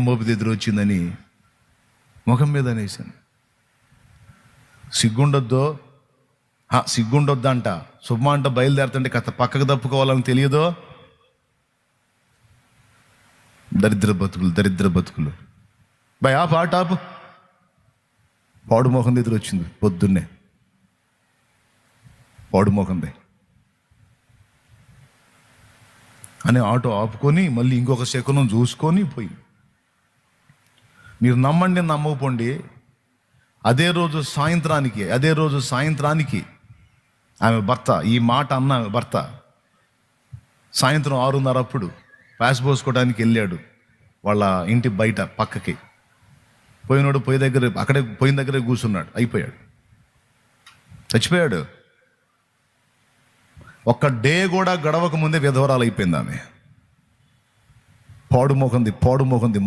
దుండ దగ్గర ఎదురు వచ్చిందని ముఖం మీద అనేసాను సిగ్గుండొద్దో? సిగ్గుండొద్దంట. శుభమా అంట బయలుదేరుతుంటే కథ పక్కకు తప్పుకోవాలని తెలియదో? దరిద్ర బతుకులు దరిద్ర బతుకులు. బై ఆపు ఆట ఆపు. పాడు మోహం వచ్చింది పొద్దున్నే. పాడు మోహంది అని ఆటో ఆపుకొని మళ్ళీ ఇంకొక శకునం చూసుకొని పోయి మీరు నమ్మండి నమ్మకపోండి. అదే రోజు సాయంత్రానికి అదే రోజు సాయంత్రానికి ఆమె భర్త ఈ మాట అన్న ఆమె భర్త సాయంత్రం ఆరున్నర అప్పుడు ప్యాస్ పోసుకోవడానికి వెళ్ళాడు వాళ్ళ ఇంటి బయట పక్కకి. పోయినాడు పొయ్యి దగ్గర అక్కడే పోయిన దగ్గరే కూర్చున్నాడు అయిపోయాడు. చచ్చిపోయాడు. ఒక్క డే కూడా గడవక ముందే విధవరాలు అయిపోయింది ఆమె. పాడు మోకంది పాడు మోకంది